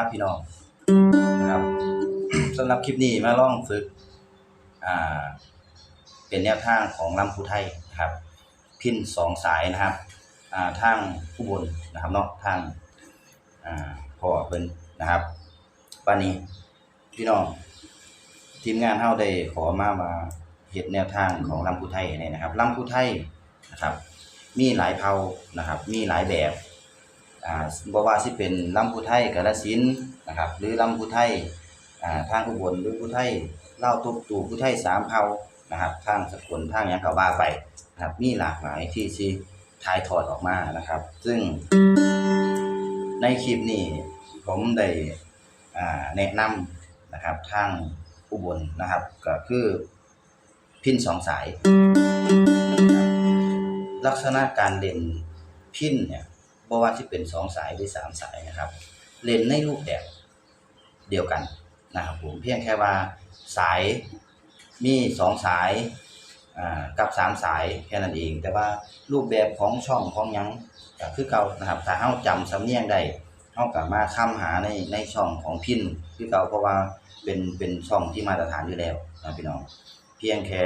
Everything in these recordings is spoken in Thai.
ครับพี่น้องนะครับสำหรับคลิปนี้มาลองฝึกอ่าเป็นแนวทางของลำพูไทยนะครับพินสองสายนะครับอ่าทางผู้บนนะครับเนาะทางอ่าพ่อเพิ่นนะครับวันนี้พี่น้องทีมงานเฮาได้ขอมามาเฮ็ดแนวทางของลำพูไทยเนี่ยนะครับลำพูไทยนะครับ มีหลายเผ่านะครับ มีหลายแบบ อ่าบ่ว่าสิเป็นลำพูไทยกาฬสินธุ์นะครับ หรือลำพูไทยอ่าทางอุบลหรือพูไทยเล่าวตุกตูพูไทยสามเผ่านะครับทางสกลทางหยังก็ว่าไปนะครับมีหลากหลายที่สิถ่ายทอดออกมานะครับ ซึ่ง ในคลิปนี้ผมได้อ่าแนะนำนะครับทางอุบลนะครับก็คือพินสองสาย ลักษณะการเล่นพินเนี่ย บ่ว่าที่เป็นสองสายหรือสามสายนะครับ เล่นในรูปแบบเดียวกันนะครับผมเพียงแค่ว่าสายมีสองสายกับสามสายแค่นั้นเอง แต่ว่ารูปแบบของช่องของยังคือเก่านะครับถ้าเฮาจำสำเนียงได้เฮาก็มาค้ำหาในในช่องของพินคือเก่าเพราะว่าเป็นเป็นช่องที่มาตรฐานอยู่แล้วนะพี่น้องเพียงแค่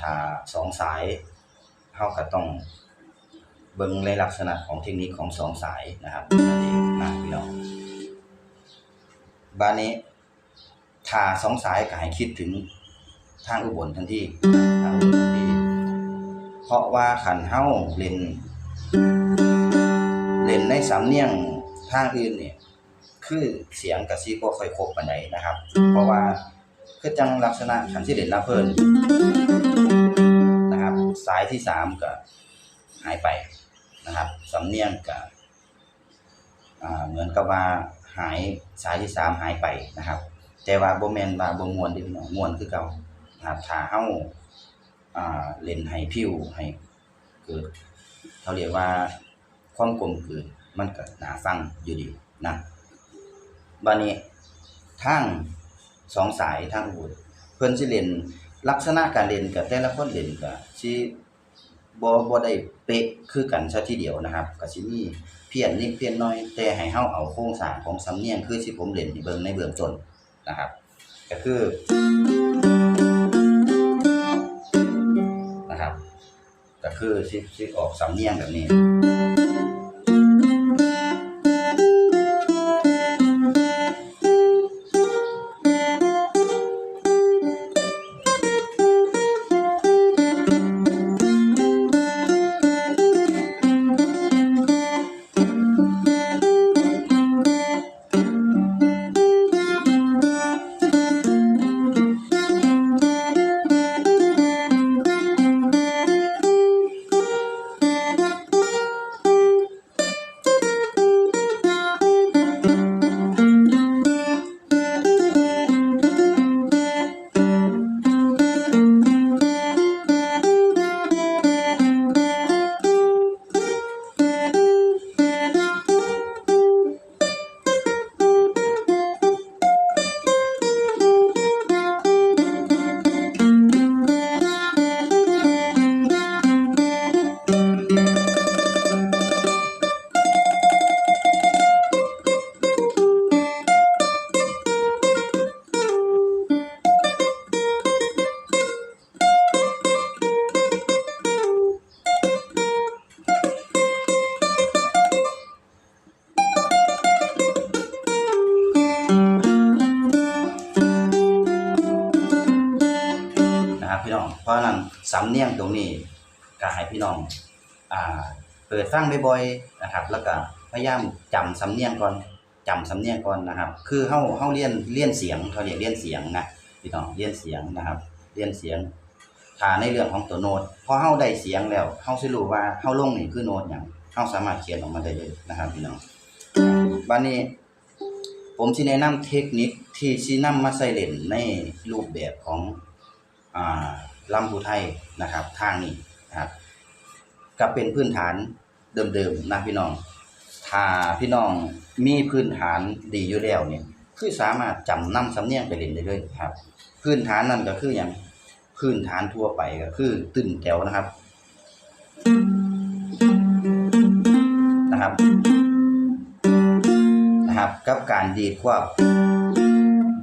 ถ้าสองสายเฮาก็ต้อง เบิ่งในลักษณะของเทคนิคของสองสายนะครับนั่นเองนะพี่น้องบ้านนี้ถ้าสองสายก็ให้คิดถึงทางอุบลทันทีทางอุบลทันทีเพราะว่าขันเฮาเล่นเล่นในสำเนียงทางอื่นเนี่ยคือเสียงกับซีบ่ค่อยครบปานใดนะครับ เพราะว่าคือจังลักษณะขันสิเล่นลาเพิ่นนะครับ สายที่สามก็หายไป นะครับสำเนียงก็อ่าเหมือนกับว่าหายสายที่สามหายไปนะครับ แต่ว่าบ่แมนว่าบ่มวนเด้อพี่น้องมวนคือเก่านะครับถ้าเฮาอ่าเล่นให้ผิวให้เกิดเขาเรียกว่าความกลมกลืนมันก็น่าฟังอยู่ดีนะบัดนี้ทางสองสายทางอุบลเพิ่นสิเล่นลักษณะการเล่นกับแต่ละคนเล่นก็สิ บ่บ่ได้เป๊ะคือกันซะทีเดียวนะครับก็สิมีเพี้ยนนิดเพี้ยนน้อยแต่ให้เฮาเอาโครงสร้างของสำเนียงคือที่ผมเล่นให้เบิ่งในเบื้องต้นนะครับ ก็คือนะครับ ก็คือสิสิออกสำเนียงแบบนี้ นะครับพี่น้อง เพราะนั้นสำเนียงตรงนี้ก็ให้พี่น้องอ่าเปิดฟังบ่อยๆนะครับ แล้วก็พยายามจำสำเนียงก่อนจำสำเนียงก่อนนะครับ คือเฮาเฮาเรียนเรียนเสียงเขาเรียกเรียนเสียงนะพี่น้องเรียนเสียงนะครับ เรียนเสียงถ้าในเรื่องของตัวโน้ตพอเฮาได้เสียงแล้วเฮาสิรู้ว่าเฮาลงนี่คือโน้ตหยังเฮาสามารถเขียนออกมาได้เลยนะครับพี่น้องบัดนี้ ผมสิแนะนำเทคนิคที่สินำมาใส่เล่นในรูปแบบของ ลำพูไทยนะครับทางนี้นะครับก็เป็นพื้นฐานเดิมๆนะพี่น้อง ถ้าพี่น้องมีพื้นฐานดีอยู่แล้วเนี่ย คือสามารถจำนำสำเนียงไปเล่นได้เลยครับ พื้นฐานนั่นก็คืออย่างพื้นฐานทั่วไปก็คือตึ้นแถวนะครับ นะครับ นะนะครับ กับการดีดควบ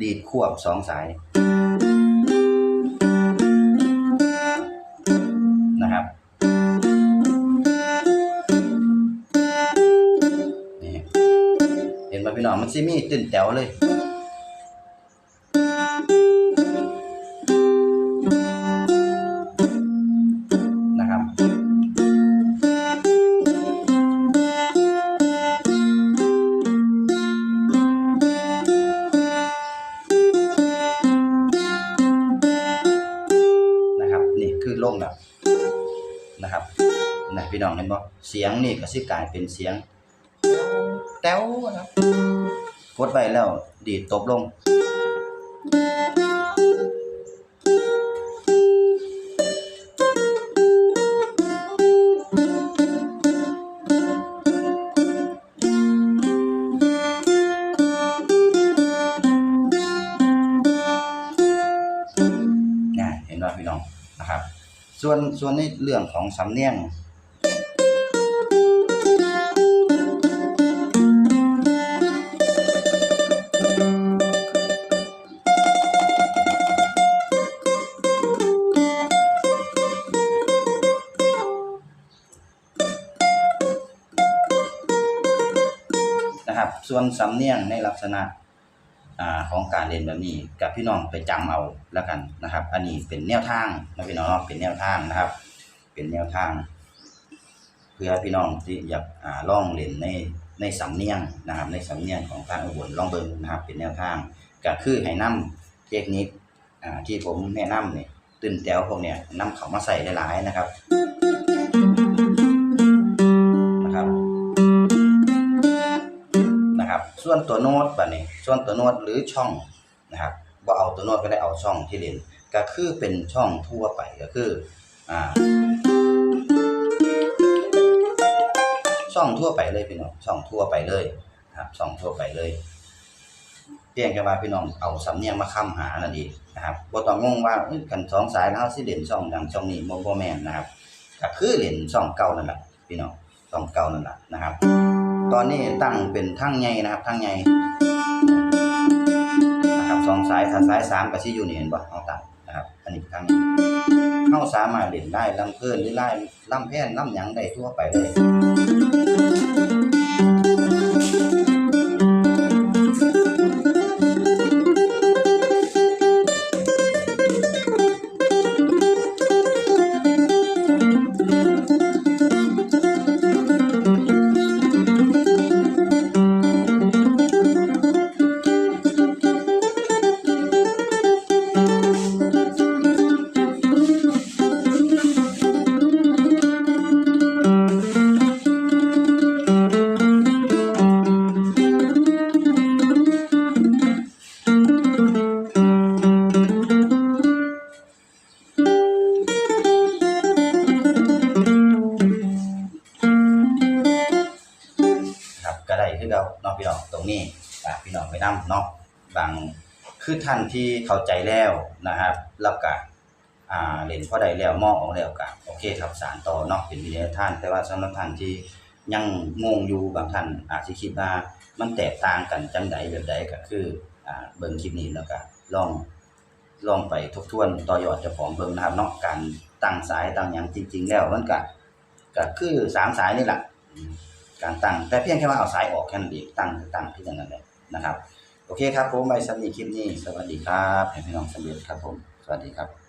ดีดควบสองสาย องมันสิมีตื่นแต๋วเลยนะครับนะครับนี่คือลงแล้วนะครับนะพี่น้องเห็นบ่เสียงนี่ก็สิกลายเป็นเสียงแต้วนะครับ ดไปแล้ว ดีดตบลงนะเห็นว่าพี่น้องนะครับ ส่วนส่วนในเรื่องของสำเนียง นะครับ ส่วนสำเนียงในลักษณะอของการเรียนแบบนี้กับพี่น้องไปจำเอาแล้วกันนะครับ อันนี้เป็นแนวทางนะพี่น้องเป็นแนวทางนะครับ เป็นแนวทาง เพื่อพี่น้องที่อยากอ่องเรียนในในสำเนียงนะครับ ในสำเนียงของทางอุบลลองเบิ่งนะครับ เป็นแนวทางก็คือให้นำเทคนิคที่ผมแนะนำเนี่ยตื่นแถวพวกเนี้ยนำเขามาใส่หลายๆนะครับ ส่วนตัวโน้ตบัดนี้ ส่วนตัวโน้ตหรือช่องนะครับบ่าเอาตัวโน้ตก็ได้เอาช่องที่เล่นก็คือเป็นช่องทั่วไปก็คืออ่าช่องทั่วไปเลยพี่น้องช่องทั่วไปเลยครับช่องทั่วไปเลยเพียงแค่ว่าพี่น้องเอาสำเนียงมาค้ำหานั่นเองนะครับบ่ต้องงงว่ากันสองสายแล้วสิเล่นช่องดังช่องนี้บ่บ่แมนนะครับก็คือเล่นช่องเก่านั่นแหละพี่น้องช่องเก่านั่นแหละนะครับ ตอนนี้ตั้งเป็นทั้งไงนะครับทั้งไงนะครับสองสายถ้าสายสามกับที่อยู่นี่เห็นบ่เอาตัดนะครับ อันนี้ทั้งเข้าสามารถเล่นได้ลำเพลินหรือไล่ลำแพนลำหยังได้ทั่วไปเลย ครับก็ได้คือเราเนาะพี่น้องตรงนี้ฝากพี่น้องไปนํเนาะบางคือท่านที่เข้าใจแล้วนะครับแล้วก็อ่าเล่นพอได้แล้วมองออกแล้วก็โอเคครับสารต่อเนาะเป็นวิทยาทาน แต่ว่าสำหรับท่านที่ยังงงอยู่บางท่านอาจสิคิดว่ามันแตกต่างกันจังใดแบบใดก็คืออ่าเบิ่งคลิปนี้แล้วก็ลองลองไปทบทวนต่อยอดเจ้าของเบิ่งนะครับเนาะการตั้งสายตั้งหยังจริง ๆ แล้วมันก็ก็คือสามสายนี่แหละ การตั้ง แต่เพียงแค่ว่าเอาสายออกแค่นั้นเองตั้งตั้งที่อย่างนั้นแหละนะครับ โอเคครับผมไปสำหรับคลิปนี้ สวัสดีครับให้พี่น้องสำเร็จครับผม สวัสดีครับ